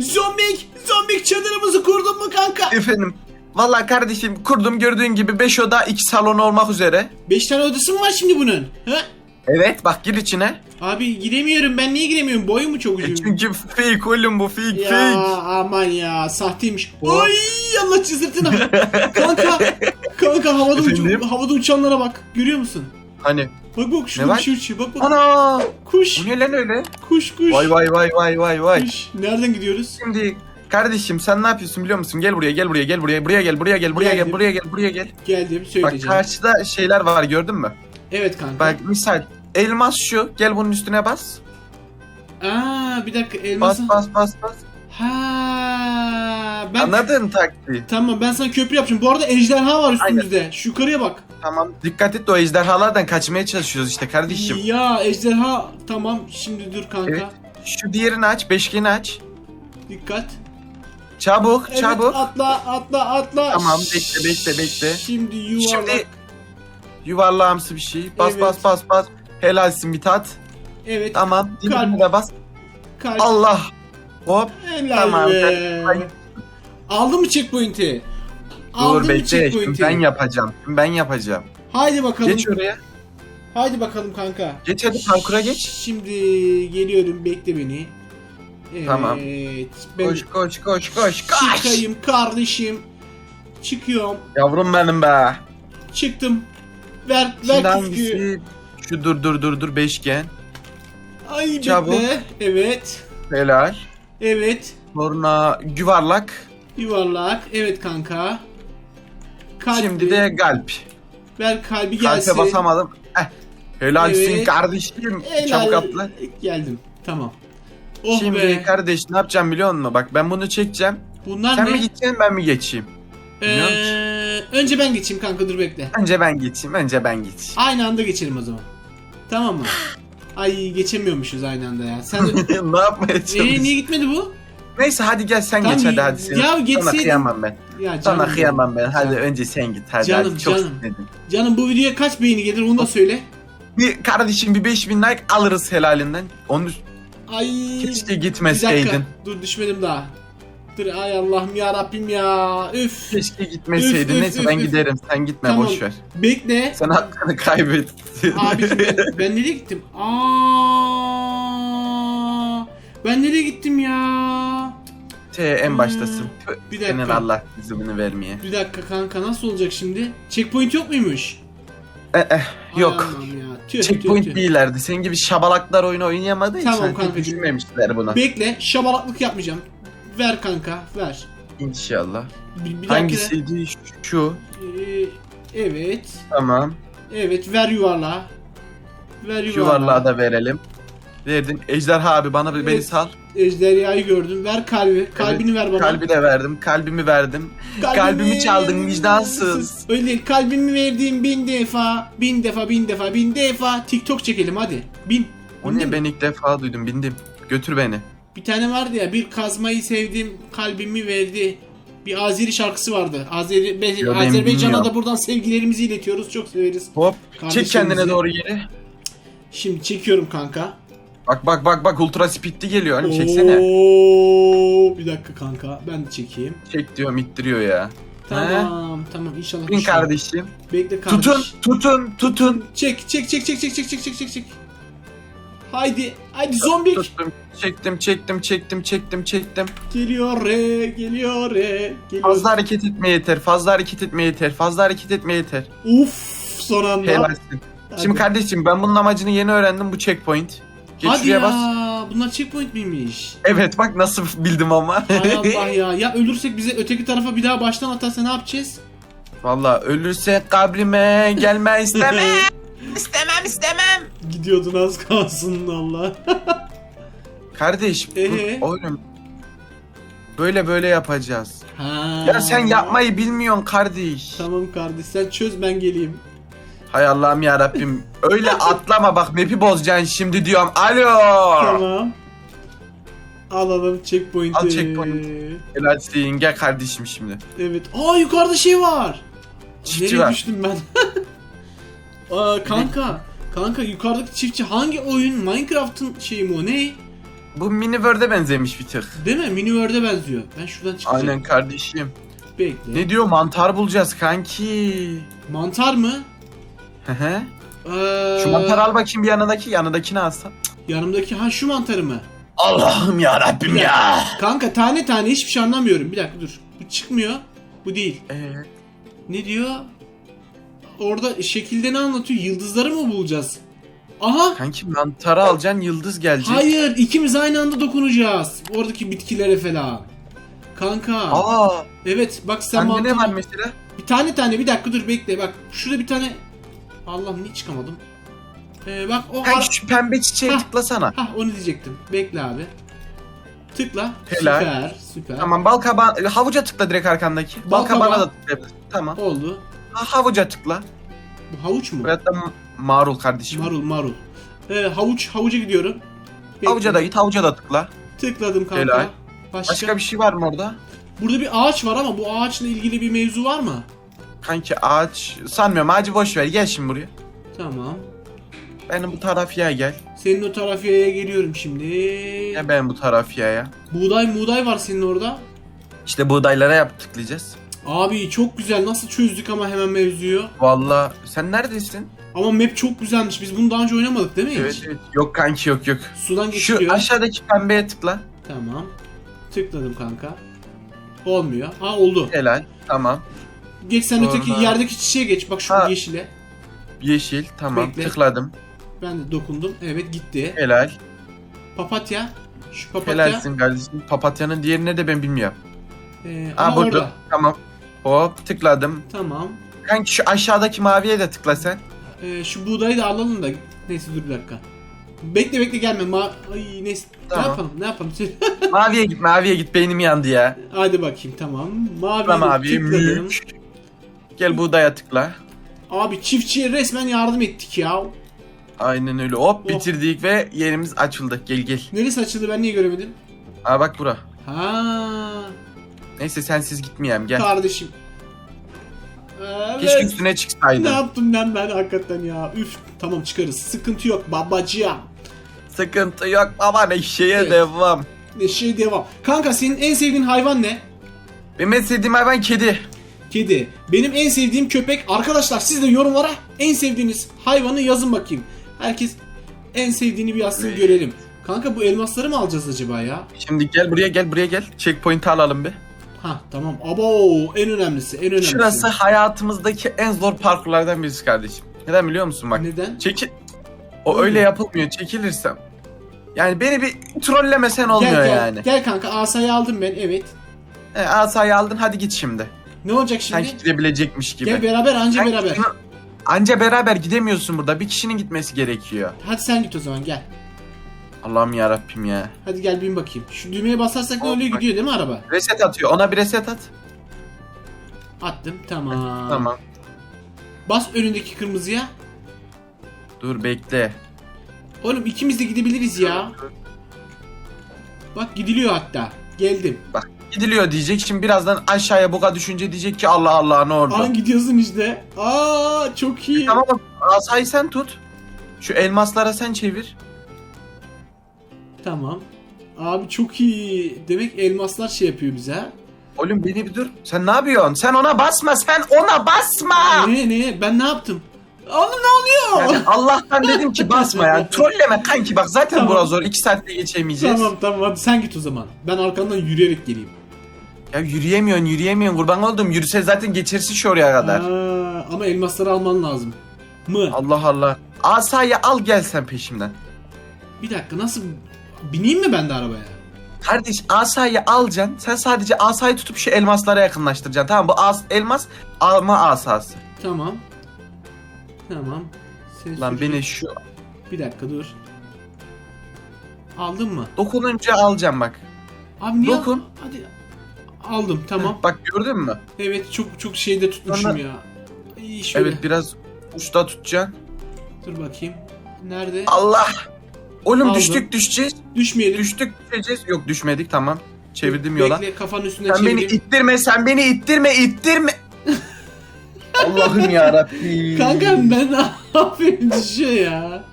Zombik! Zombik çadırımızı kurdun mu kanka? Efendim. Vallahi kardeşim kurdum gördüğün gibi 5 oda 2 salon olmak üzere. 5 tane odası mı var şimdi bunun? Ha? Evet bak gir içine. Abi giremiyorum ben niye giremiyorum? Boyu mu çok E uzun? çünkü fake oğlum bu fake Ya fake. aman ya sahteymiş. Oh. Ay Allah çizdirtine. kanka kanka havada, uç- havada uçanlara bak. Görüyor musun? Hani Bak bak şurada bir şey uçuyor. Bak bak. ana Kuş. bu ne lan öyle? Kuş kuş. Vay vay vay vay vay vay. Kuş. Nereden gidiyoruz? Şimdi kardeşim sen ne yapıyorsun biliyor musun? Gel buraya gel buraya gel buraya buraya gel buraya gel buraya gel Geldim. buraya gel buraya gel. Geldim Bak söyleyeceğim. karşıda şeyler var gördün mü? Evet kanka. Bak misal elmas şu gel bunun üstüne bas. Aa bir dakika Bas elması. bas bas bas. Ha ben Anladın taktiği. Tamam ben sana köprü yapacağım. Bu arada ejderha var üstümüzde. Şu yukarıya bak. Tamam dikkat et de o ejderhalardan kaçmaya çalışıyoruz işte kardeşim. Ya ejderha tamam şimdi dur kanka. Evet. Şu diğerini aç beşgeni aç. Dikkat. Çabuk Evet çabuk. atla atla atla. Tamam, bekle, bekle, bekle. Şimdi yuvarlak. Şimdi yuvarlağımsı bir şey. Bas Evet. bas bas bas. Helalsin Mithat. Evet. Tamam. Kalp. Dilimine bas. kalp. Allah. Hop. Helal Tamam, be. kalp. Aldın mı checkpoint'i? Aldın Dur mı bekle. Şimdi checkpoint'i? ben yapacağım. Şimdi ben yapacağım. Haydi bakalım. Geç oraya. Haydi bakalım kanka. Geç hadi parkura geç. Şimdi geliyorum bekle beni. Evet. Tamam. Ben Koş koş koş koş koş. çıkayım kardeşim. Çıkıyorum. Yavrum benim be. Çıktım. Ver Şimdi ver küsküyü. hangisi? Şu dur dur dur dur beşgen. Ay Çabuk. bekle. Evet. Helal. Evet. Sonra yuvarlak. Yuvarlak. Evet kanka. Kalp Şimdi de kalp. ver kalbi gelsin. Kalpe basamadım. Eh. Helalsin Evet. kardeşim. Helal. Çabuk atla. Geldim. Tamam. Oh Şimdi be. kardeş ne yapacağım biliyor musun? Bak ben bunu çekeceğim. Bunlar Sen ne? mi gideceksin ben mi geçeyim? Ee, önce ben geçeyim kanka dur bekle. Önce ben geçeyim. Önce ben geçeyim. Aynı anda geçelim o zaman. Tamam mı? Ay geçemiyormuşuz aynı anda ya. Sen ne yapmaya Ee, çalışıyorsun? niye gitmedi bu? Neyse hadi gel sen Tamam, geç hadi hadi. Sen. ya Sana geçseydin- kıyamam ben. Ya Sana canım, kıyamam ben. Hadi Canım. önce sen git hadi. Canım, hadi. Çok canım. istedim. Canım bu videoya kaç beğeni gelir onu da söyle. Bir kardeşim bir 5000 like alırız helalinden. Onun Ay. keşke Bir dakika. gitmeseydin. Dur düşmedim daha. Dur ay Allah'ım ya Rabbim ya. Üf. Keşke gitmeseydin. Üf, üf, Neyse üf, ben üf. giderim. Sen gitme Tamam. boş ver. Bekle. Sen hakkını kaybettin. Abicim ben, ben nereye gittim? Aa. Ben nereye gittim ya? Te en baştasın. Hmm, Tüh, Bir Senin dakika. Allah izini vermeye. Bir dakika kanka nasıl olacak şimdi? Checkpoint yok muymuş? Eh, eh, Ay yok. Allah'ım ya. Tüh, tüh, Checkpoint tüh. değillerdi. Senin gibi şabalaklar oyunu oynayamadığı Tamam için kankacığım. düşünmemişler buna. Bekle şabalaklık yapmayacağım. Ver kanka ver. İnşallah. Bir, bir. Hangisiydi? Şu. Ee, evet. Tamam. Evet ver yuvarlağı. Ver yuvarlağı. Yuvarlağı da verelim. Verdin. Ejderha abi bana bir beni Evet. sal. Ejderhayı gördüm. Ver kalbi. Kalbini ver bana. Kalbi de verdim. Kalbimi verdim. Kalbimi çaldın vicdansız. Öyle değil. Kalbimi verdiğim bin defa. Bin defa bin defa bin defa. TikTok çekelim hadi. Bin. O Bindin ne mi? ben ilk defa duydum. Bindim. Götür beni. Bir tane vardı ya bir kazmayı sevdim kalbimi verdi. Bir Azeri şarkısı vardı. Azeri, Be- Yo, ben Azerbaycan'a bilmiyorum. da buradan sevgilerimizi iletiyoruz. Çok severiz. Hop. Kardeşimizi. Çek kendine doğru geri. Şimdi çekiyorum kanka. Bak bak bak bak ultra speedli geliyor. Hani çeksene. Oo, bir dakika kanka. Ben de çekeyim. Çek diyor ittiriyor ya. Tamam tamam inşallah. Bin kardeşim. Bekle kardeş. Tutun tutun tutun. Çek çek çek çek çek çek çek çek çek çek. Haydi haydi zombik Tuttum. Çektim çektim çektim çektim çektim. geliyor re geliyor re geliyor. Fazla hareket etme yeter. Fazla hareket etme yeter. Fazla hareket etme yeter. Uf son anda. Helalsin. Hadi. Şimdi kardeşim ben bunun amacını yeni öğrendim bu checkpoint. Geç Hadi ya bas. bunlar checkpoint miymiş? Evet bak nasıl bildim ama. Hay Allah ya. Ya ölürsek bize öteki tarafa bir daha baştan atarsa ne yapacağız? Valla ölürse kabrime gelme istemem. istemem istemem. Gidiyordun az kalsın Allah. Kardeş Ee? oyun böyle böyle yapacağız. Ha. Ya sen yapmayı bilmiyorsun kardeş. Tamam kardeş sen çöz ben geleyim. Hay Allah'ım ya Rabbim. Öyle atlama bak map'i bozacaksın şimdi diyorum. Alo. Tamam. Alalım checkpoint'i. Al checkpoint. Helalsin gel kardeşim şimdi. Evet. Aa yukarıda şey var. Çiftçi Nereye var. düştüm ben? Aa kanka. Kanka yukarıdaki çiftçi hangi oyun? Minecraft'ın şeyi mi o ne? bu Miniver'de benzemiş bir tık. Değil mi? Miniver'de benziyor. Ben şuradan çıkacağım. Aynen kardeşim. Bekle. Ne diyor mantar bulacağız kanki. Mantar mı? Hı hı. Ee, Şu mantarı al bakayım bir yanındaki yanındakini alsan. Yanımdaki ha şu mantarı mı? Allah'ım ya Rabbim Bir ya. Kanka tane tane hiçbir şey anlamıyorum. Bir dakika dur. Bu çıkmıyor. Bu değil. Evet. Ne diyor? Orada şekilde ne anlatıyor? Yıldızları mı bulacağız? Aha! Kanki mantarı alacaksın yıldız gelecek. Hayır, ikimiz aynı anda dokunacağız. Oradaki bitkilere falan. Kanka. Aa, Evet, bak sen sende ne mantarı- var mesela? Bir tane tane bir dakika dur bekle bak. Şurada bir tane Allah'ım niye çıkamadım? Ee, bak o Kanki şu pembe çiçeğe Hah. tıklasana. Hah onu diyecektim. Bekle abi. Tıkla. Helal. Süper, süper. Tamam bal kabağı, havuca tıkla direkt arkandaki. Bal, Bal kabağı. da tıklayabilirsin. Tamam. Oldu. Ha, havuca tıkla. Bu havuç mu? Veyahut da marul kardeşim. Marul, marul. Ee, havuç, havuca gidiyorum. Bekle. Havuca da git, havuca da tıkla. Tıkladım kanka. Helal. Başka? Başka bir şey var mı orada? Burada bir ağaç var ama bu ağaçla ilgili bir mevzu var mı? Kanki ağaç sanmıyorum ağacı boş ver gel şimdi buraya. Tamam. Benim bu tarafıya gel. Senin o tarafiyaya geliyorum şimdi. Gel benim bu tarafıya. Buğday muğday var senin orada. İşte buğdaylara yap tıklayacağız. Abi çok güzel. Nasıl çözdük ama hemen mevzuyu. Valla sen neredesin? Ama map çok güzelmiş. Biz bunu daha önce oynamadık değil mi Evet hiç? evet. Yok kanki yok yok. Sudan Şu geçiriyor. aşağıdaki pembeye tıkla. Tamam. Tıkladım kanka. Olmuyor. Ha oldu. Helal. Tamam. Geç sen Sonra- öteki yerdeki çiçeğe geç. Bak şu Ha. yeşile. Yeşil. Tamam. Bekle. Tıkladım. Ben de dokundum. Evet gitti. Helal. Papatya. Şu papatya. Helalsin kardeşim. Papatyanın diğerine de ben bilmiyorum. Ee, Aa burada. orada. Tamam. Hop tıkladım. Tamam. Kanki şu aşağıdaki maviye de tıkla sen. Ee, şu buğdayı da alalım da. Neyse dur bir dakika. Bekle bekle gelme. Ma Ay neyse. Tamam. Ne yapalım? Ne yapalım? maviye git maviye git beynim yandı ya. Hadi bakayım tamam. Maviye. tıkladım. Mük. Gel buğdaya tıkla. Abi çiftçiye resmen yardım ettik ya. Aynen öyle. Hop Oh. bitirdik ve yerimiz açıldı. Gel gel. Neresi açıldı ben niye göremedim? Aa bak bura. Ha, Neyse sensiz gitmeyeyim gel. kardeşim. Evet. Keşke üstüne Ne çıksaydın. yaptım ben ben hakikaten ya. Üf tamam çıkarız. Sıkıntı yok babacığım. Sıkıntı yok baba neşeye Evet. devam. Ne şey devam. Kanka senin en sevdiğin hayvan ne? Benim en sevdiğim hayvan kedi. Kedi. Benim en sevdiğim köpek. Arkadaşlar siz de yorumlara en sevdiğiniz hayvanı yazın bakayım. Herkes en sevdiğini bir yazsın Evet. görelim. Kanka bu elmasları mı alacağız acaba ya? Şimdi gel buraya gel buraya gel. Checkpoint'i alalım bir. Ha tamam. Abo en önemlisi en önemlisi. Şurası hayatımızdaki en zor parkurlardan birisi kardeşim. Neden biliyor musun bak? Neden? Çekil. O Öyle yapılmıyor çekilirsem. Yani beni bir trollemesen olmuyor gel, gel, yani. Gel kanka asayı aldım ben evet. He, asayı aldın hadi git şimdi. Ne olacak şimdi? Sanki gidebilecekmiş gibi. Gel beraber anca Sanki beraber. Anca beraber gidemiyorsun burada. Bir kişinin gitmesi gerekiyor. Hadi sen git o zaman gel. Allah'ım ya Rabbim ya. Hadi gel bin bakayım. Şu düğmeye basarsak ne oluyor bak. gidiyor değil mi araba? Reset atıyor. Ona bir reset at. Attım tamam. Tamam. Bas önündeki kırmızıya. Dur bekle. Oğlum ikimiz de gidebiliriz ya. Bak gidiliyor hatta. Geldim. Gidiliyor diyecek. Şimdi birazdan aşağıya buga düşünce diyecek ki Allah Allah ne oldu? An gidiyorsun işte. Aa çok iyi. Tamam asayı sen tut. Şu elmaslara sen çevir. Tamam. Abi çok iyi. Demek elmaslar şey yapıyor bize. Oğlum beni bir dur. Sen ne yapıyorsun? Sen ona basma. Sen ona basma. Ne ne ben ne yaptım? Oğlum ne oluyor? Yani Allah'tan dedim ki basma ya. Trolleme kanki bak zaten Tamam. burası zor. 2 saatte geçemeyeceğiz. tamam tamam hadi sen git o zaman. Ben arkandan yürüyerek geleyim. Ya yürüyemiyorsun yürüyemiyorsun. Kurban oldum. Yürüse zaten geçersin şu oraya kadar. Aa, ama elmasları alman lazım. Mı? Allah Allah. Asayı al gel sen peşimden. Bir dakika nasıl bineyim mi ben de arabaya? Kardeş asayı alacaksın. Sen sadece asayı tutup şu elmaslara yakınlaştıracaksın. Tamam bu as elmas alma asası. Tamam. Tamam. Seni Lan beni şu Bir dakika dur. Aldın mı? dokununca alacağım bak. Abi niye? Dokun. Hadi. Aldım tamam. Bak gördün mü? Evet çok çok şeyde tutmuşum Sonra- ya. İyi şöyle. Evet biraz uçta tutacaksın. Dur bakayım. Nerede? Allah. Oğlum Aldım. düştük düşeceğiz. Düşmeyelim. Düştük düşeceğiz. Yok düşmedik tamam. Çevirdim yola. Bekle kafanın üstüne Sen beni ittirme sen beni ittirme ittirme. Allah'ım ya Rabbim. Kanka ben ne yapayım düşüyor ya.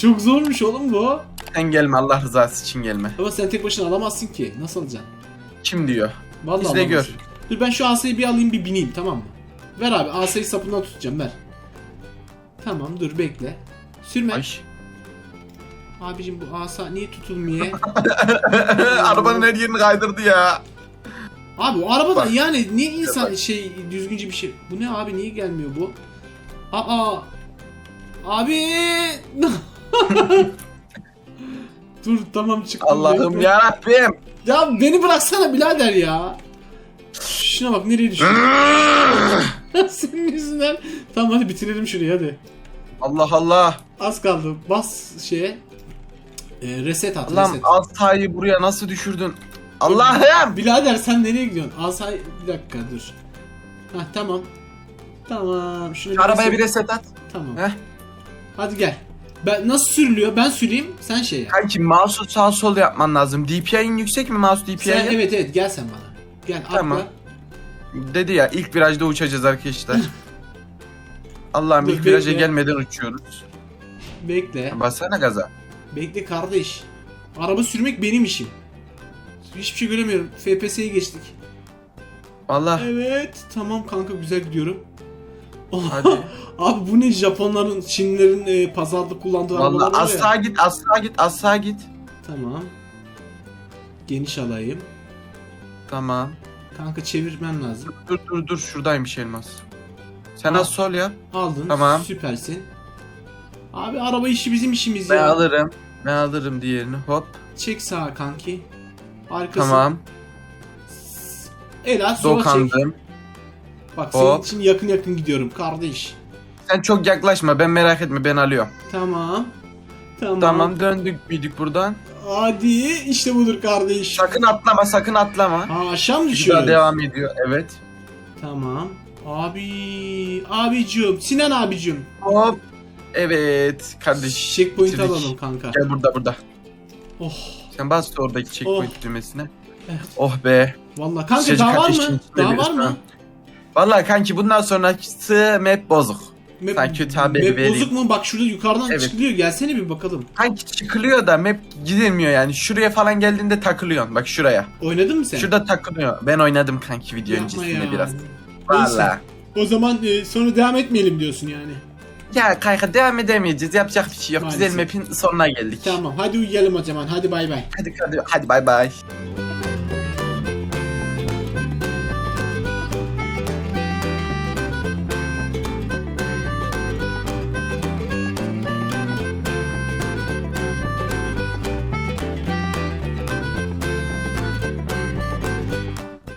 Çok zormuş oğlum bu. Sen gelme Allah rızası için gelme. Ama sen tek başına alamazsın ki. Nasıl alacaksın? Kim diyor? Vallahi İzle gör. Dur ben şu asayı bir alayım bir bineyim tamam mı? Ver abi asayı sapından tutacağım ver. Tamam dur bekle. Sürme. Ay. Abicim bu asa niye tutulmuyor? Arabanın her yerini kaydırdı ya. Abi o arabada Bak. yani niye insan şey düzgünce bir şey... Bu ne abi niye gelmiyor bu? Aa! Abi! Dur tamam çıktım. Allah'ım ya Rabbim. Ya beni bıraksana birader ya. Şuna bak nereye düştü. Senin yüzünden. Tamam hadi bitirelim şurayı hadi. Allah Allah. Az kaldı. Bas şeye. Ee, reset at Allah'ım reset. Altay'ı buraya nasıl düşürdün? Allah'ım. Birader sen nereye gidiyorsun? Asay bir dakika dur. Hah tamam. Tamam. Şunu Arabaya bir reset at. Tamam. Heh. Hadi gel. Ben nasıl sürülüyor? Ben süreyim. Sen şey yap. Kanki mouse'u sağ sol yapman lazım. DPI'nin yüksek mi mouse DPI'nin? Sen evet evet gel sen bana. Gel Tamam. atla. Dedi ya ilk virajda uçacağız arkadaşlar. Allah'ım Dur, ilk viraja bekle. gelmeden uçuyoruz. Bekle. Bassana gaza. Bekle kardeş. Araba sürmek benim işim. Hiçbir şey göremiyorum. FPS'ye geçtik. Allah. Evet. Tamam kanka güzel gidiyorum. Hadi. Abi bu ne Japonların, Çinlerin e, pazarda kullandığı Vallahi arabalar var ya. sağa git, az sağa git, az sağa git. Tamam. Geniş alayım. Tamam. Kanka çevirmen lazım. Dur dur dur şuradaymış elmas. Sen Al. az sol yap. Aldın. Tamam. Süpersin. Abi araba işi bizim işimiz Ben ya. alırım. Ben alırım diğerini. Hop. Çek sağa kanki. Arkası. Tamam. El at sola çek. Dokandım. Bak senin Hop. için yakın yakın gidiyorum kardeş. Sen çok yaklaşma. Ben merak etme. Ben alıyorum. Tamam. Tamam. Tamam döndük büyüdük buradan. Hadi işte budur kardeş. Sakın atlama sakın atlama. Ha aşağı mı Bir daha düşüyoruz? devam ediyor. Evet. Tamam. Abi, abicim, Sinan abicim. Hop. Evet kardeş. Checkpoint bitirdik. alalım kanka. Gel burada burada. Oh, Sen bas da oradaki checkpoint Oh. düğmesine. Evet. Oh be. vallahi kanka Sıcacık daha var mı? Daha var mı? Vallahi kanki bundan sonrası map bozuk. Map, Sen kötü haberi map vereyim. bozuk mu? Bak şurada yukarıdan Evet. çıkılıyor. Gelsene bir bakalım. Kanki çıkılıyor da map gidilmiyor yani. Şuraya falan geldiğinde takılıyorsun. Bak şuraya. Oynadın mı sen? Şurada takılıyor. Ben oynadım kanki video Yapma öncesinde ya. biraz. Valla. O zaman e, sonra devam etmeyelim diyorsun yani. Ya kanka devam edemeyeceğiz. Yapacak bir şey yok. Maalesef. Güzel map'in sonuna geldik. Tamam hadi uyuyalım o zaman. Hadi bay bay. Hadi hadi hadi bay bay.